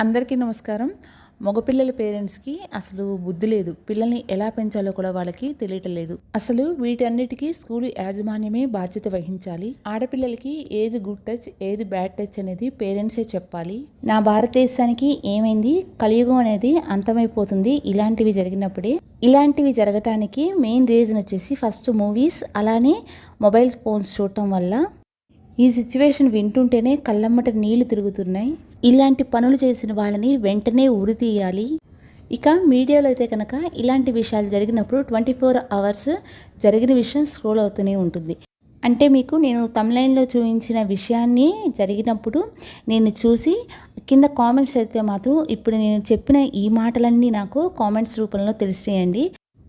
అందరికీ నమస్కారం. మగపిల్లల పేరెంట్స్కి అసలు బుద్ధి లేదు. పిల్లల్ని ఎలా పెంచాలో కూడా వాళ్ళకి తెలియటం లేదు. అసలు వీటన్నిటికీ స్కూల్ యాజమాన్యమే బాధ్యత వహించాలి. ఆడపిల్లలకి ఏది గుడ్ టచ్ ఏది బ్యాడ్ టచ్ అనేది పేరెంట్సే చెప్పాలి. నా భారతదేశానికి ఏమైంది? కలియుగం అనేది అంతమైపోతుంది ఇలాంటివి జరిగినప్పుడే. ఇలాంటివి జరగటానికి మెయిన్ రీజన్ వచ్చేసి ఫస్ట్ మూవీస్ అలానే మొబైల్ ఫోన్స్ చూడటం వల్ల ఈ సిచ్యువేషన్ వింటుంటేనే కళ్ళమ్మట నీళ్ళు తిరుగుతున్నాయి. ఇలాంటి పనులు చేసిన వాళ్ళని వెంటనే ఉరి తీయాలి. ఇక మీడియాలో అయితే కనుక ఇలాంటి విషయాలు జరిగినప్పుడు ట్వంటీ ఫోర్ అవర్స్ జరిగిన విషయం స్క్రోల్ అవుతూనే ఉంటుంది. అంటే మీకు నేను తమిళైన్లో చూపించిన విషయాన్ని జరిగినప్పుడు నేను చూసి కింద కామెంట్స్ అయితే మాత్రం ఇప్పుడు నేను చెప్పిన ఈ మాటలన్నీ నాకు కామెంట్స్ రూపంలో తెలిసేయండి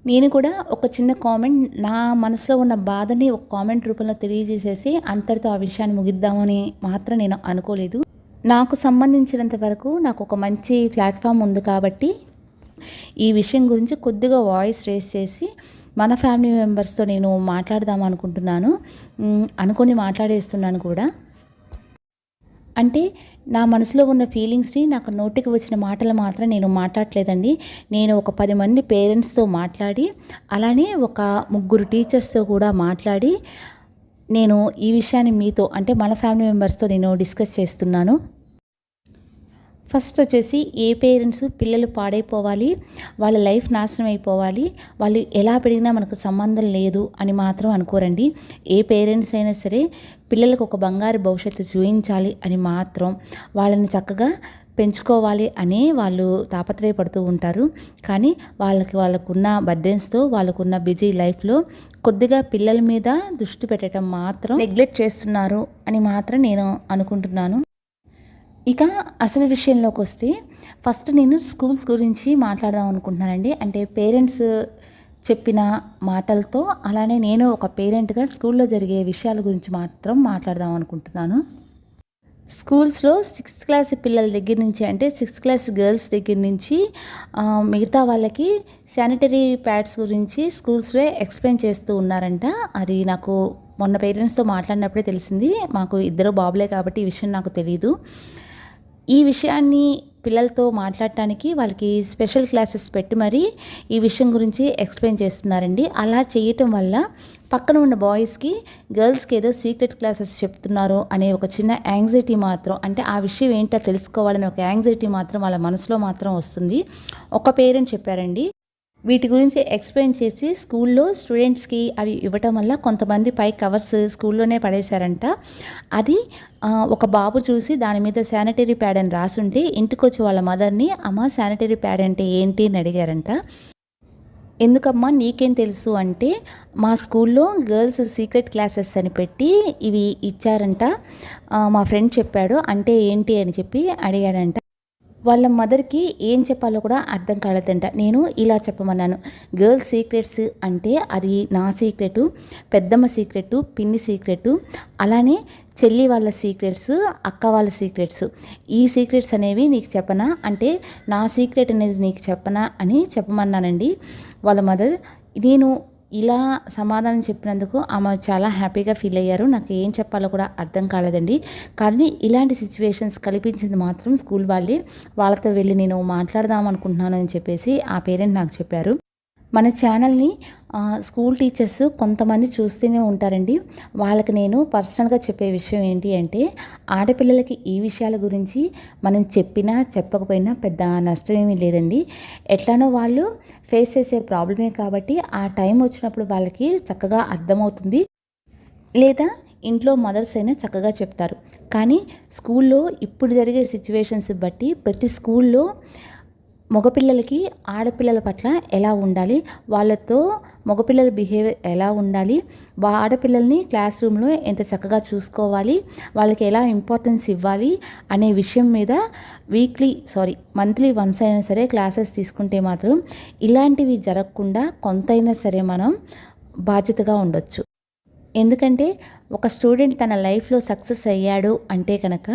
నేను కూడా ఒక చిన్న కామెంట్ నా మనసులో ఉన్న బాధని ఒక కామెంట్ రూపంలో తెలియజేసేసి అంతటితో ఆ విషయాన్ని ముగిద్దామని మాత్రం నేను అనుకోలేదు. నాకు సంబంధించినంత వరకు నాకు ఒక మంచి ప్లాట్ఫామ్ ఉంది కాబట్టి ఈ విషయం గురించి కొద్దిగా వాయిస్ రేస్ చేసి మన ఫ్యామిలీ మెంబర్స్తో నేను మాట్లాడదాం అనుకుంటున్నాను. అనుకొని మాట్లాడేస్తున్నాను కూడా. అంటే నా మనసులో ఉన్న ఫీలింగ్స్ని నాకు నోటికి వచ్చిన మాటలు మాత్రం నేను మాట్లాడలేదండి నేను ఒక పది మంది పేరెంట్స్తో మాట్లాడి అలానే ఒక ముగ్గురు టీచర్స్తో కూడా మాట్లాడి నేను ఈ విషయాన్ని మీతో అంటే మన ఫ్యామిలీ మెంబర్స్తో నేను డిస్కస్ చేస్తున్నాను. ఫస్ట్ వచ్చేసి ఏ పేరెంట్స్ పిల్లలు పాడైపోవాలి వాళ్ళ లైఫ్ నాశనం అయిపోవాలి వాళ్ళు ఎలా పెరిగినా మనకు సంబంధం లేదు అని మాత్రం అనుకోరండి. ఏ పేరెంట్స్ అయినా సరే పిల్లలకు ఒక బంగారు భవిష్యత్తు చూపించాలి అని మాత్రం వాళ్ళని చక్కగా పెంచుకోవాలి అని వాళ్ళు తాపత్రయపడుతూ ఉంటారు. కానీ వాళ్ళకి వాళ్ళకున్న బర్డెన్స్తో వాళ్ళకున్న బిజీ లైఫ్లో కొద్దిగా పిల్లల మీద దృష్టి పెట్టడం మాత్రం నెగ్లెక్ట్ చేస్తున్నారు అని మాత్రం నేను అనుకుంటున్నాను. ఇక అసలు విషయంలోకి వస్తే ఫస్ట్ నేను స్కూల్స్ గురించి మాట్లాడదాం అనుకుంటున్నానండి. అంటే పేరెంట్స్ చెప్పిన మాటలతో అలానే నేను ఒక పేరెంట్గా స్కూల్లో జరిగే విషయాల గురించి మాత్రం మాట్లాడదాం అనుకుంటున్నాను. స్కూల్స్లో సిక్స్త్ క్లాస్ పిల్లల దగ్గర నుంచి అంటే సిక్స్త్ క్లాస్ గర్ల్స్ దగ్గర నుంచి మిగతా వాళ్ళకి శానిటరీ ప్యాడ్స్ గురించి స్కూల్స్లో ఎక్స్ప్లెయిన్ చేస్తూ ఉన్నారంట. అది నాకు మొన్న పేరెంట్స్తో మాట్లాడినప్పుడే తెలిసింది. మాకు ఇద్దరు బాబులే కాబట్టి ఈ విషయం నాకు తెలియదు ఈ విషయాన్ని పిల్లలతో మాట్లాడటానికి వాళ్ళకి స్పెషల్ క్లాసెస్ పెట్టి మరీ ఈ విషయం గురించి ఎక్స్ప్లెయిన్ చేస్తున్నారండి. అలా చేయటం వల్ల పక్కన ఉన్న బాయ్స్కి గర్ల్స్కి ఏదో సీక్రెట్ క్లాసెస్ చెప్తున్నారు అనే ఒక చిన్న యాంగ్జైటీ మాత్రం అంటే ఆ విషయం ఏంటో తెలుసుకోవాలనే ఒక యాంగ్జైటీ మాత్రం వాళ్ళ మనసులో మాత్రం వస్తుంది. ఒక పేరెంట్ చెప్పారండి వీటి గురించి ఎక్స్ప్లెయిన్ చేసి స్కూల్లో స్టూడెంట్స్కి అవి ఇవ్వటం వల్ల కొంతమంది పై కవర్స్ స్కూల్లోనే పడేశారంట. అది ఒక బాబు చూసి దాని మీద శానిటరీ ప్యాడ్ అని రాసుంటే ఇంటికొచ్చి వాళ్ళ మదర్ని అమ్మ శానిటరీ ప్యాడ్ అంటే ఏంటి? అని అడిగారంట. ఎందుకమ్మా నీకేం తెలుసు? అంటే మా స్కూల్లో గర్ల్స్ సీక్రెట్ క్లాసెస్ అని పెట్టి ఇవి ఇచ్చారంట. మా ఫ్రెండ్ చెప్పాడు అంటే ఏంటి? అని చెప్పి అడిగాడంట. వాళ్ళ మదర్కి ఏం చెప్పాలో కూడా అర్థం కాలేదంట. నేను ఇలా చెప్పమన్నాను. గర్ల్స్ సీక్రెట్స్ అంటే అది నా సీక్రెటు పెద్దమ్మ సీక్రెటు పిన్ని సీక్రెటు అలానే చెల్లి వాళ్ళ సీక్రెట్స్ అక్క వాళ్ళ సీక్రెట్స్. ఈ సీక్రెట్స్ అనేవి నీకు చెప్పనా? అంటే నా సీక్రెట్ అనేది నీకు చెప్పనా? అని చెప్పమన్నానండి. వాళ్ళ మదర్ నేను ఇలా సమాధానం చెప్పినందుకు ఆమె చాలా హ్యాపీగా ఫీల్ అయ్యారు. నాకు ఏం చెప్పాలో కూడా అర్థం కాలేదండి. కానీ ఇలాంటి సిచ్యువేషన్స్ కల్పించింది మాత్రం స్కూల్ వాళ్ళే. వాళ్ళతో వెళ్ళి నేను మాట్లాడదాం అనుకుంటున్నాను అని చెప్పేసి ఆ పేరెంట్ నాకు చెప్పారు. మన ఛానల్ని స్కూల్ టీచర్స్ కొంతమంది చూస్తూనే ఉంటారండి. వాళ్ళకి నేను పర్సనల్గా చెప్పే విషయం ఏంటి అంటే ఆడపిల్లలకి ఈ విషయాల గురించి మనం చెప్పినా చెప్పకపోయినా పెద్ద నష్టమేమీ లేదండి. ఎట్లానో వాళ్ళు ఫేస్ చేసే ప్రాబ్లమే కాబట్టి ఆ టైం వచ్చినప్పుడు వాళ్ళకి చక్కగా అర్థమవుతుంది. లేదా ఇంట్లో మదర్స్ అయినా చక్కగా చెప్తారు. కానీ స్కూల్లో ఇప్పుడు జరిగే సిచ్యువేషన్స్ బట్టి ప్రతి స్కూల్లో మగపిల్లలకి ఆడపిల్లల పట్ల ఎలా ఉండాలి? వాళ్ళతో మగపిల్లల బిహేవియర్ ఎలా ఉండాలి? వా ఆడపిల్లల్ని క్లాస్ రూమ్లో ఎంత చక్కగా చూసుకోవాలి? వాళ్ళకి ఎలా ఇంపార్టెన్స్ ఇవ్వాలి? అనే విషయం మీద వీక్లీ సారీ మంత్లీ వన్స్ అయినా సరే క్లాసెస్ తీసుకుంటే మాత్రం ఇలాంటివి జరగకుండా కొంతైనా సరే మనం బాధ్యతగా ఉండొచ్చు. ఎందుకంటే ఒక స్టూడెంట్ తన లైఫ్లో సక్సెస్ అయ్యాడు అంటే కనుక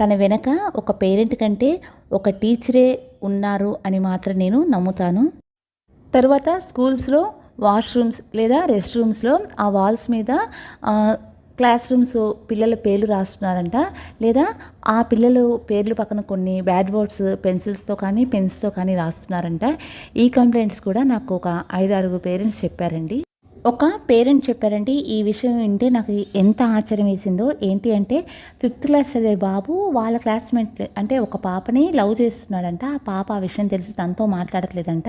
తన వెనక ఒక పేరెంట్ కంటే ఒక టీచరే ఉన్నారు అని మాత్రం నేను నమ్ముతాను. తర్వాత స్కూల్స్లో వాష్రూమ్స్ లేదా రెస్ట్ రూమ్స్లో ఆ వాల్స్ మీద క్లాస్ రూమ్స్ పిల్లల పేర్లు రాస్తున్నారంట. లేదా ఆ పిల్లలు పేర్లు పక్కన కొన్ని బ్యాడ్ బోర్డ్స్ పెన్సిల్స్తో కానీ పెన్స్తో కానీ రాస్తున్నారంట. ఈ కంప్లైంట్స్ కూడా నాకు ఒక ఐదు ఆరుగురు పేరెంట్స్ చెప్పారండి. ఒక పేరెంట్ చెప్పారండి ఈ విషయం వింటే నాకు ఎంత ఆశ్చర్యం వేసిందో. ఏంటి అంటే ఫిఫ్త్ క్లాస్ చదివే బాబు వాళ్ళ క్లాస్మేట్ అంటే ఒక పాపని లవ్ చేస్తున్నాడంట. ఆ పాప ఆ విషయం తెలిసి తనతో మాట్లాడట్లేదంట.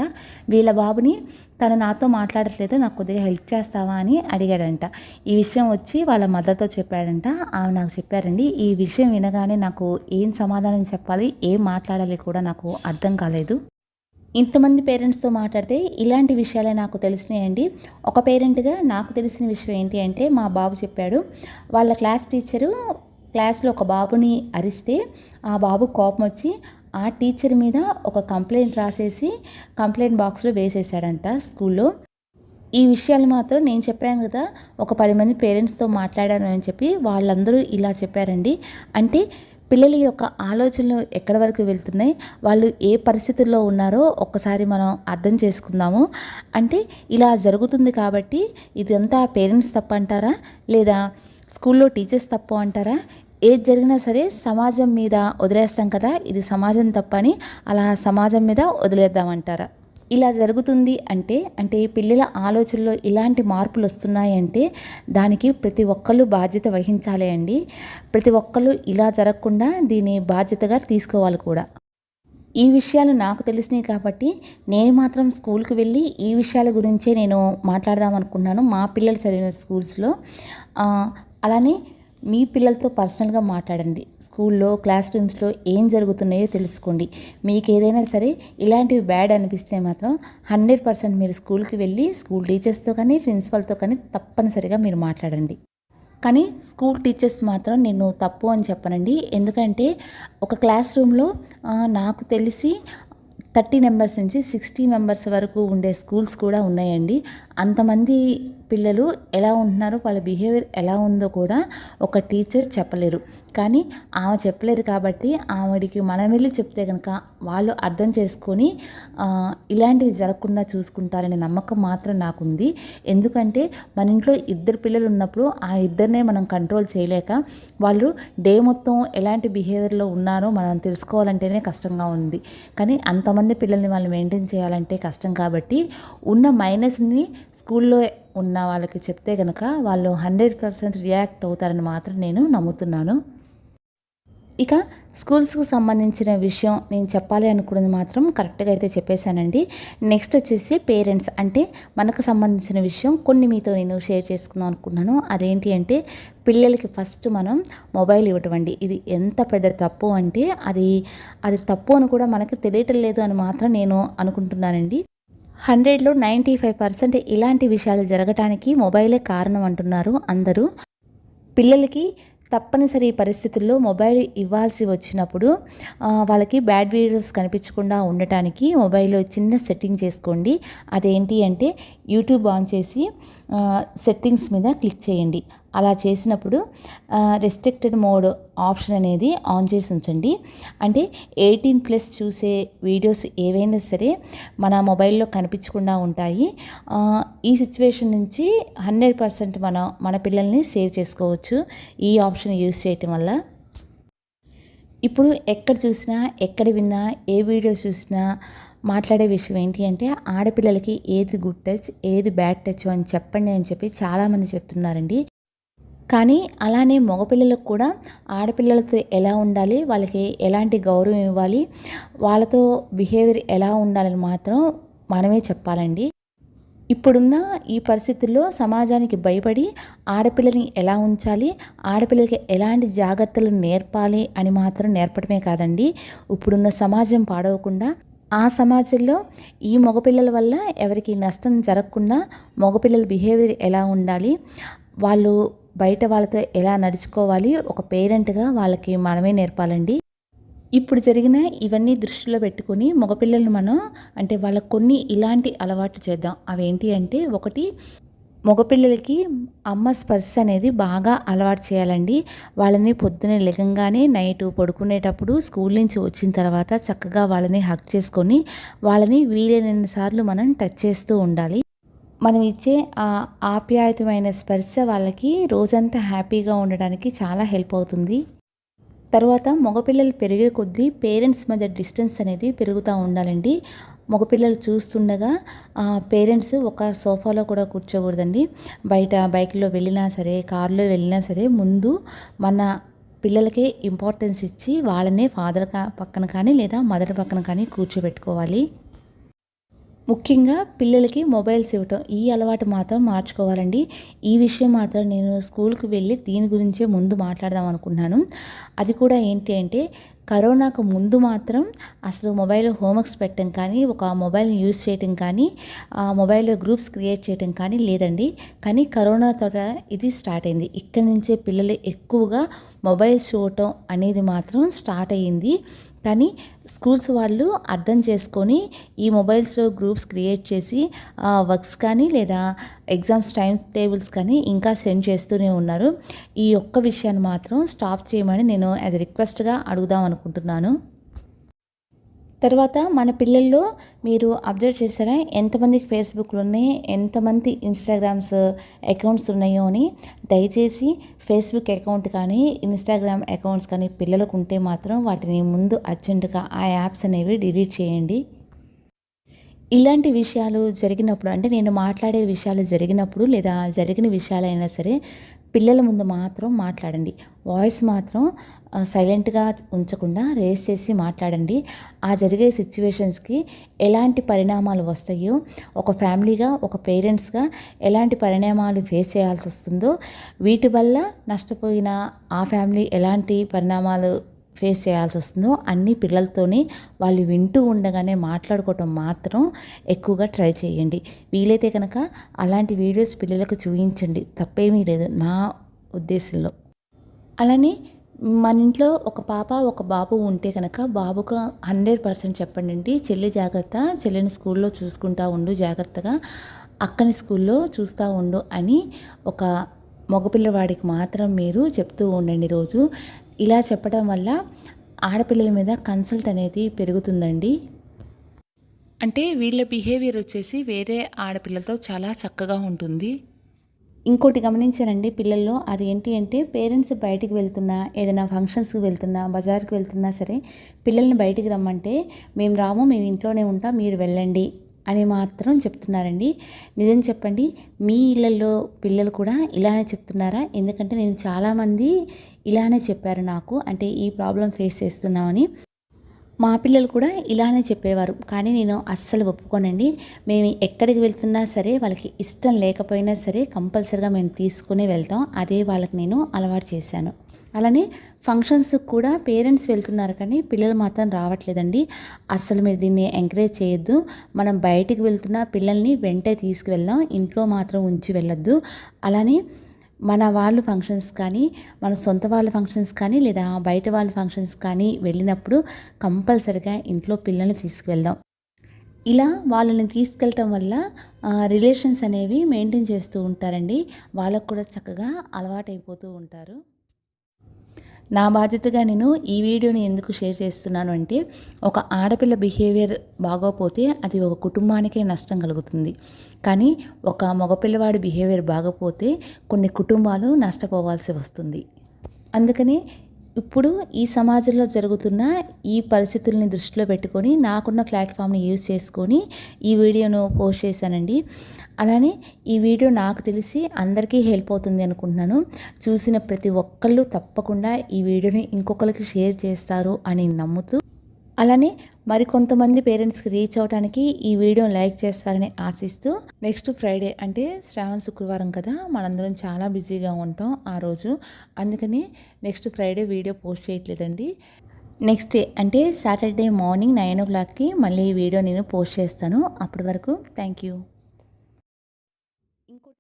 వీళ్ళ బాబుని తను నాతో మాట్లాడట్లేదు నాకు కొద్దిగా హెల్ప్ చేస్తావా అని అడిగాడంట. ఈ విషయం వచ్చి వాళ్ళ మదర్తో చెప్పాడంట. ఆమె నాకు చెప్పారండి ఈ విషయం వినగానే నాకు ఏం సమాధానం చెప్పాలి ఏం మాట్లాడాలి కూడా నాకు అర్థం కాలేదు. ఇంతమంది పేరెంట్స్తో మాట్లాడితే ఇలాంటి విషయాలే నాకు తెలిసినాయండి. ఒక పేరెంట్గా నాకు తెలిసిన విషయం ఏంటి అంటే మా బాబు చెప్పాడు వాళ్ళ క్లాస్ టీచరు క్లాస్లో ఒక బాబుని అరిస్తే ఆ బాబు కోపం వచ్చి ఆ టీచర్ మీద ఒక కంప్లైంట్ రాసేసి కంప్లైంట్ బాక్స్లో వేసేసాడంట స్కూల్లో. ఈ విషయాలు మాత్రం నేను చెప్పాను కదా ఒక పది మంది పేరెంట్స్తో మాట్లాడాను అని చెప్పి వాళ్ళందరూ ఇలా చెప్పారండి. అంటే పిల్లల యొక్క ఆలోచనలు ఎక్కడి వరకు వెళ్తున్నాయి వాళ్ళు ఏ పరిస్థితుల్లో ఉన్నారో ఒక్కసారి మనం అర్థం చేసుకుందాము. అంటే ఇలా జరుగుతుంది కాబట్టి ఇదంతా పేరెంట్స్ తప్పు అంటారా? లేదా స్కూల్లో టీచర్స్ తప్పు అంటారా? ఏది జరిగినా సరే సమాజం మీద వదిలేస్తాం కదా ఇది సమాజం తప్పని అలా సమాజం మీద వదిలేద్దామంటారా ఇలా జరుగుతుంది అంటే అంటే పిల్లల ఆలోచనలో ఇలాంటి మార్పులు వస్తున్నాయి అంటే దానికి ప్రతి ఒక్కళ్ళు బాధ్యత వహించాలి అండి. ప్రతి ఒక్కళ్ళు ఇలా జరగకుండా దీని బాధ్యతగా తీసుకోవాలి కూడా. ఈ విషయాలు నాకు తెలిసినాయి కాబట్టి నేను మాత్రం స్కూల్కి వెళ్ళి ఈ విషయాల గురించే నేను మాట్లాడదాం అనుకున్నాను మా పిల్లలు చదివిన స్కూల్స్లో. అలానే మీ పిల్లలతో పర్సనల్గా మాట్లాడండి. స్కూల్లో క్లాస్ రూమ్స్లో ఏం జరుగుతున్నాయో తెలుసుకోండి. మీకు ఏదైనా సరే ఇలాంటివి బ్యాడ్ అనిపిస్తే మాత్రం హండ్రెడ్ పర్సెంట్ మీరు స్కూల్కి వెళ్ళి స్కూల్ టీచర్స్తో కానీ ప్రిన్సిపల్తో కానీ తప్పనిసరిగా మీరు మాట్లాడండి. కానీ స్కూల్ టీచర్స్ మాత్రం నేను తప్పు అని చెప్పనండి. ఎందుకంటే ఒక క్లాస్ రూమ్లో నాకు తెలిసి థర్టీ మెంబర్స్ నుంచి సిక్స్టీ మెంబర్స్ వరకు ఉండే స్కూల్స్ కూడా ఉన్నాయండి. అంతమంది పిల్లలు ఎలా ఉంటున్నారో వాళ్ళ బిహేవియర్ ఎలా ఉందో కూడా ఒక టీచర్ చెప్పలేరు. కానీ ఆమె చెప్పలేరు కాబట్టి ఆవిడికి మనం వెళ్ళి చెప్తే కనుక వాళ్ళు అర్థం చేసుకొని ఇలాంటివి జరగకుండా చూసుకుంటారనే నమ్మకం మాత్రం నాకుంది. ఎందుకంటే మన ఇంట్లో ఇద్దరు పిల్లలు ఉన్నప్పుడు ఆ ఇద్దరినే మనం కంట్రోల్ చేయలేక వాళ్ళు డే మొత్తం ఎలాంటి బిహేవియర్లో ఉన్నారో మనం తెలుసుకోవాలంటేనే కష్టంగా ఉంది. కానీ అంతమంది పిల్లల్ని వాళ్ళు మెయింటైన్ చేయాలంటే కష్టం కాబట్టి ఉన్న మైనస్ని స్కూల్లో ఉన్న వాళ్ళకి చెప్తే కనుక వాళ్ళు హండ్రెడ్ పర్సెంట్ రియాక్ట్ అవుతారని మాత్రం నేను నమ్ముతున్నాను. ఇక స్కూల్స్కి సంబంధించిన విషయం నేను చెప్పాలి అనుకున్నది మాత్రం కరెక్ట్గా అయితే చెప్పేశానండి. నెక్స్ట్ వచ్చేసి పేరెంట్స్ అంటే మనకు సంబంధించిన విషయం కొన్ని మీతో నేను షేర్ చేసుకుందాం అనుకున్నాను. అదేంటి అంటే పిల్లలకి ఫస్ట్ మనం మొబైల్ ఇవ్వటం అండి. ఇది ఎంత పెద్ద తప్పు అంటే అది అది తప్పు అని కూడా మనకి తెలియటం లేదు అని మాత్రం నేను అనుకుంటున్నానండి. హండ్రెడ్లో నైంటీ ఫైవ్ పర్సెంట్ ఇలాంటి విషయాలు జరగటానికి మొబైలే కారణం అంటున్నారు అందరూ. పిల్లలకి తప్పనిసరి పరిస్థితుల్లో మొబైల్ ఇవ్వాల్సి వచ్చినప్పుడు వాళ్ళకి బ్యాడ్ వీడియోస్ కనిపించకుండా ఉండటానికి మొబైల్లో చిన్న సెట్టింగ్ చేసుకోండి. అదేంటి అంటే యూట్యూబ్ ఆన్ చేసి సెట్టింగ్స్ మీద క్లిక్ చేయండి. అలా చేసినప్పుడు రెస్ట్రిక్టెడ్ మోడ్ ఆప్షన్ అనేది ఆన్ చేసి ఉంచండి. అంటే ఎయిటీన్ ప్లస్ చూసే వీడియోస్ ఏవైనా సరే మన మొబైల్లో కనిపించకుండా ఉంటాయి. ఈ సిచ్యువేషన్ నుంచి హండ్రెడ్ పర్సెంట్ మన మన పిల్లల్ని సేవ్ చేసుకోవచ్చు ఈ ఆప్షన్ యూస్ చేయటం వల్ల. ఇప్పుడు ఎక్కడ చూసినా ఎక్కడ విన్నా ఏ వీడియోస్ చూసినా మాట్లాడే విషయం ఏంటి అంటే ఆడపిల్లలకి ఏది గుడ్ టచ్ ఏది బ్యాడ్ టచ్ అని చెప్పండి అని చెప్పి చాలామంది చెప్తున్నారండి. కానీ అలానే మగపిల్లలకు కూడా ఆడపిల్లలతో ఎలా ఉండాలి వాళ్ళకి ఎలాంటి గౌరవం ఇవ్వాలి వాళ్ళతో బిహేవియర్ ఎలా ఉండాలని మాత్రం మనమే చెప్పాలండి. ఇప్పుడున్న ఈ పరిస్థితుల్లో సమాజానికి భయపడి ఆడపిల్లని ఎలా ఉంచాలి ఆడపిల్లకి ఎలాంటి జాగ్రత్తలు నేర్పాలి అని మాత్రం నేర్పడమే కాదండి. ఇప్పుడున్న సమాజం పాడవకుండా ఆ సమాజంలో ఈ మగపిల్లల వల్ల ఎవరికి నష్టం జరగకుండా మగపిల్లల బిహేవియర్ ఎలా ఉండాలి వాళ్ళు బయట వాళ్ళతో ఎలా నడుచుకోవాలి ఒక పేరెంట్గా వాళ్ళకి మనమే నేర్పాలండి. ఇప్పుడు జరిగిన ఇవన్నీ దృష్టిలో పెట్టుకుని మగపిల్లలను మనం అంటే వాళ్ళకు కొన్ని ఇలాంటి అలవాట్లు చేద్దాం. అవేంటి అంటే ఒకటి మగపిల్లలకి అమ్మ స్పర్శ అనేది బాగా అలవాటు చేయాలండి. వాళ్ళని పొద్దున లెగంగానే నైట్ పడుకునేటప్పుడు స్కూల్ నుంచి వచ్చిన తర్వాత చక్కగా వాళ్ళని హక్ చేసుకొని వాళ్ళని వీలైన సార్లు మనం టచ్ చేస్తూ ఉండాలి. మనం ఇచ్చే ఆ ఆప్యాయతమైన స్పర్శ వాళ్ళకి రోజంతా హ్యాపీగా ఉండడానికి చాలా హెల్ప్ అవుతుంది. తర్వాత మగపిల్లలు పెరిగే కొద్దీ పేరెంట్స్ మధ్య డిస్టెన్స్ అనేది పెరుగుతూ ఉండాలండి. మగపిల్లలు చూస్తుండగా పేరెంట్స్ ఒక సోఫాలో కూడా కూర్చోకూడదండి. బయట బైక్లో వెళ్ళినా సరే కార్లో వెళ్ళినా సరే ముందు మన పిల్లలకే ఇంపార్టెన్స్ ఇచ్చి వాళ్ళనే ఫాదర్ పక్కన కానీ లేదా మదర్ పక్కన కానీ కూర్చోబెట్టుకోవాలి. ముఖ్యంగా పిల్లలకి మొబైల్స్ ఇవ్వటం ఈ అలవాటు మాత్రం మార్చుకోవాలండి. ఈ విషయం మాత్రం నేను స్కూల్కి వెళ్ళి దీని గురించే ముందు మాట్లాడదాం అనుకున్నాను. అది కూడా ఏంటి అంటే కరోనాకు ముందు మాత్రం అసలు మొబైల్లో హోంవర్క్స్ పెట్టడం కానీ ఒక మొబైల్ని యూజ్ చేయటం కానీ మొబైల్లో గ్రూప్స్ క్రియేట్ చేయటం కానీ లేదండి. కానీ కరోనా తోట ఇది స్టార్ట్ అయింది. ఇక్కడి నుంచే పిల్లలు ఎక్కువగా మొబైల్ చూడటం అనేది మాత్రం స్టార్ట్ అయ్యింది కానీ స్కూల్స్ వాళ్ళు అర్థం చేసుకొని ఈ మొబైల్స్లో గ్రూప్స్ క్రియేట్ చేసి వర్క్స్ కానీ లేదా ఎగ్జామ్స్ టైం టేబుల్స్ కానీ ఇంకా సెండ్ చేస్తూనే ఉన్నారు. ఈ ఒక్క విషయాన్ని మాత్రం స్టాప్ చేయమని నేను యాజ్ రిక్వెస్ట్గా అడుగుదాం అనుకుంటున్నాను. తర్వాత మన పిల్లల్లో మీరు అబ్జర్వ్ చేశారా? ఎంతమందికి ఫేస్బుక్లు ఉన్నాయి? ఎంతమంది ఇన్స్టాగ్రామ్స్ అకౌంట్స్ ఉన్నాయో అని? దయచేసి ఫేస్బుక్ అకౌంట్ కానీ ఇన్స్టాగ్రామ్ అకౌంట్స్ కానీ పిల్లలకు ఉంటే మాత్రం వాటిని ముందు అర్జెంటుగా ఆ యాప్స్ అనేవి డిలీట్ చేయండి. ఇలాంటి విషయాలు జరిగినప్పుడు అంటే నేను మాట్లాడే విషయాలు జరిగినప్పుడు లేదా జరిగిన విషయాలైనా సరే పిల్లల ముందు మాత్రం మాట్లాడండి. వాయిస్ మాత్రం సైలెంట్గా ఉంచకుండా రేస్ చేసి మాట్లాడండి. ఆ జరిగే సిచ్యువేషన్స్కి ఎలాంటి పరిణామాలు వస్తాయో ఒక ఫ్యామిలీగా ఒక పేరెంట్స్గా ఎలాంటి పరిణామాలు ఫేస్ చేయాల్సి వస్తుందో వీటి వల్ల నష్టపోయిన ఆ ఫ్యామిలీ ఎలాంటి పరిణామాలు ఫేస్ చేయాల్సి వస్తుందో అన్ని పిల్లలతోనే వాళ్ళు వింటూ ఉండగానే మాట్లాడుకోవటం మాత్రం ఎక్కువగా ట్రై చేయండి. వీలైతే కనుక అలాంటి వీడియోస్ పిల్లలకు చూపించండి. తప్పేమీ లేదు నా ఉద్దేశంలో. అలానే మన ఇంట్లో ఒక పాప ఒక బాబు ఉంటే కనుక బాబుకు హండ్రెడ్ పర్సెంట్ చెప్పండి అండి. చెల్లి జాగ్రత్త చెల్లిని స్కూల్లో చూసుకుంటా ఉండు జాగ్రత్తగా అక్కని స్కూల్లో చూస్తూ ఉండు అని ఒక మగపిల్లవాడికి మాత్రం మీరు చెప్తూ ఉండండి రోజు. ఇలా చెప్పడం వల్ల ఆడపిల్లల మీద కన్సల్ట్ అనేది పెరుగుతుందండి. అంటే వీళ్ళ బిహేవియర్ వచ్చేసి వేరే ఆడపిల్లలతో చాలా చక్కగా ఉంటుంది. ఇంకోటి గమనించానండి పిల్లల్లో అది ఏంటి అంటే పేరెంట్స్ బయటికి వెళ్తున్నా ఏదైనా ఫంక్షన్స్కి వెళ్తున్నా బజార్కి వెళ్తున్నా సరే పిల్లల్ని బయటికి రమ్మంటే మేము రాము మేము ఇంట్లోనే ఉంటాం మీరు వెళ్ళండి. అని మాత్రం చెప్తున్నారండి. నిజం చెప్పండి మీ ఇళ్ళల్లో పిల్లలు కూడా ఇలానే చెప్తున్నారా? ఎందుకంటే నేను చాలామంది ఇలానే చెప్పారు నాకు అంటే ఈ ప్రాబ్లం ఫేస్ చేస్తున్నామని. మా పిల్లలు కూడా ఇలానే చెప్పేవారు కానీ నేను అస్సలు ఒప్పుకోనండి. మేము ఎక్కడికి వెళ్తున్నా సరే వాళ్ళకి ఇష్టం లేకపోయినా సరే కంపల్సరిగా మేము తీసుకునే వెళ్తాం. అదే వాళ్ళకి నేను అలవాటు చేశాను. అలానే ఫంక్షన్స్కి కూడా పేరెంట్స్ వెళ్తున్నారు కానీ పిల్లలు మాత్రం రావట్లేదండి. అస్సలు మీరు దీన్ని ఎంకరేజ్ చేయొద్దు. మనం బయటికి వెళ్తున్న పిల్లల్ని వెంటే తీసుకువెళ్ళాం ఇంట్లో మాత్రం ఉంచి వెళ్ళొద్దు. అలానే మన వాళ్ళు ఫంక్షన్స్ కానీ మన సొంత వాళ్ళ ఫంక్షన్స్ కానీ లేదా బయట వాళ్ళ ఫంక్షన్స్ కానీ వెళ్ళినప్పుడు కంపల్సరిగా ఇంట్లో పిల్లల్ని తీసుకువెళ్దాం. ఇలా వాళ్ళని తీసుకెళ్ళటం వల్ల రిలేషన్స్ అనేవి మెయింటైన్ చేస్తూ ఉంటారండి. వాళ్ళకు కూడా చక్కగా అలవాటైపోతూ ఉంటారు. నా బాధ్యతగా నేను ఈ వీడియోని ఎందుకు షేర్ చేస్తున్నాను అంటే ఒక ఆడపిల్ల బిహేవియర్ బాగోపోతే అది ఒక కుటుంబానికే నష్టం కలుగుతుంది. కానీ ఒక మగపిల్లవాడి బిహేవియర్ బాగోపోతే కొన్ని కుటుంబాలు నష్టపోవాల్సి వస్తుంది. అందుకని ఇప్పుడు ఈ సమాజంలో జరుగుతున్న ఈ పరిస్థితుల్ని దృష్టిలో పెట్టుకొని నాకున్న ప్లాట్ఫామ్ని యూజ్ చేసుకొని ఈ వీడియోను పోస్ట్ చేశానండి. అలానే ఈ వీడియో నాకు తెలిసి అందరికీ హెల్ప్ అవుతుంది అనుకుంటున్నాను. చూసిన ప్రతి ఒక్కళ్ళు తప్పకుండా ఈ వీడియోని ఇంకొకరికి షేర్ చేస్తారు అని నమ్ముతూ అలానే మరికొంతమంది పేరెంట్స్కి రీచ్ అవడానికి ఈ వీడియోని లైక్ చేస్తారని ఆశిస్తూ నెక్స్ట్ ఫ్రైడే అంటే శ్రావణ శుక్రవారం కదా మనందరం చాలా బిజీగా ఉంటాం ఆ రోజు. అందుకని నెక్స్ట్ ఫ్రైడే వీడియో పోస్ట్ చేయట్లేదండి. నెక్స్ట్ డే అంటే సాటర్డే మార్నింగ్ నైన్ ఓ క్లాక్కి మళ్ళీ ఈ వీడియో నేను పోస్ట్ చేస్తాను. అప్పటి వరకు థ్యాంక్ యూ.